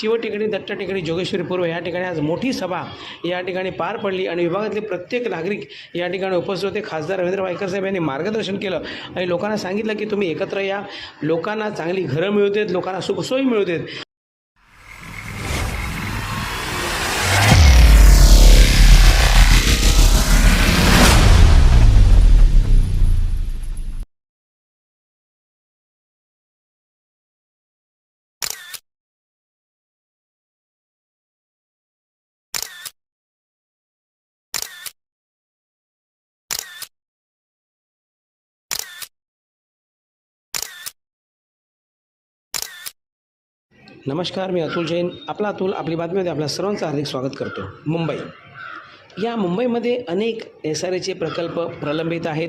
शिवटेकडी दत्त टेकडी जोगेश्वरी पूर्व या ठिकाणी आज मोठी सभा या ठिकाणी पार पडली आणि विभागातले प्रत्येक नागरिक या ठिकाणी उपस्थित होते. खासदार रवींद्र वायकर साहेब यांनी मार्गदर्शन केलं आणि लोकांना सांगितलं की तुम्ही एकत्र या. लोकांना चांगली घरं मिळू देत लोकांना सुखसोयी मिळू देत. नमस्कार मी अतुल जैन. आपला अतुल आपली बातमीमध्ये आपल्या सर्वांचं हार्दिक स्वागत करतो. मुंबई. या मुंबईमध्ये अनेक एस आर एचे प्रकल्प प्रलंबित आहेत.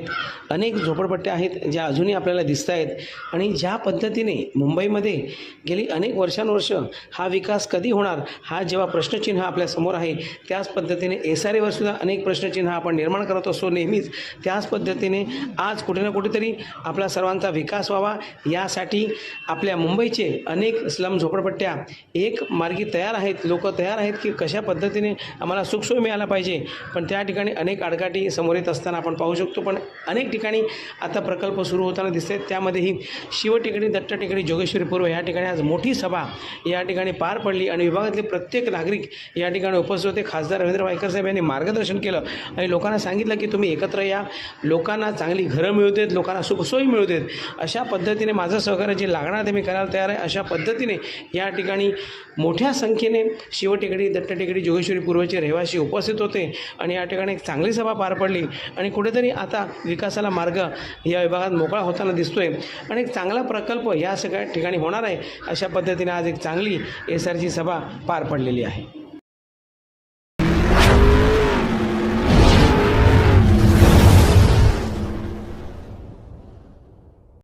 अनेक झोपडपट्ट्या आहेत ज्या अजूनही आपल्याला दिसत आहेत. आणि ज्या पद्धतीने मुंबईमध्ये गेली अनेक वर्षानुवर्ष हा विकास कधी होणार? हा जेव्हा प्रश्नचिन्ह आपल्यासमोर आहे त्याच पद्धतीने एस आर एवर सुद्धा अनेक प्रश्नचिन्ह आपण निर्माण करत असतो नेहमीच. त्याच पद्धतीने आज कुठे ना कुठेतरी आपला सर्वांचा विकास व्हावा. यासाठी आपल्या मुंबईचे अनेक स्लम झोपडपट्ट्या एक मार्गी तयार आहेत. लोक तयार आहेत की कशा पद्धतीने आम्हाला सुखसोय मिळायला पाहिजे? पण त्या ठिकाणी अनेक आडकाठी समोर येत असताना आपण पाहू शकतो. पण अनेक ठिकाणी आता प्रकल्प सुरू होताना दिसत आहेत त्यामध्येही शिवटेकडी दत्त टेकडी जोगेश्वरी पूर्व या ठिकाणी आज मोठी सभा या ठिकाणी पार पडली आणि विभागातले प्रत्येक नागरिक या ठिकाणी उपस्थित होते. खासदार रवींद्र वायकर साहेब यांनी मार्गदर्शन केलं आणि लोकांना सांगितलं की तुम्ही एकत्र या. लोकांना चांगली घरं मिळू देत लोकांना सुखसोयी मिळू देत. अशा पद्धतीने माझं सहकार्य जे लागणार ते मी करायला तयार आहे. अशा पद्धतीने या ठिकाणी मोठ्या संख्येने शिवटेकडी दत्त टेकडी जोगेश्वरी पूर्वचे रहिवासी उपस्थित होते. आणि या ठिकाणी एक चांगली सभा पार पडली. आणि कुठेतरी आता विकासाला मार्ग या विभागात मोकळा होताना दिसतोय. आणि एक चांगला प्रकल्प या सगळ्या ठिकाणी होणार आहे अशा पद्धतीने आज एक चांगली एस आरची सभा पार पडलेली आहे.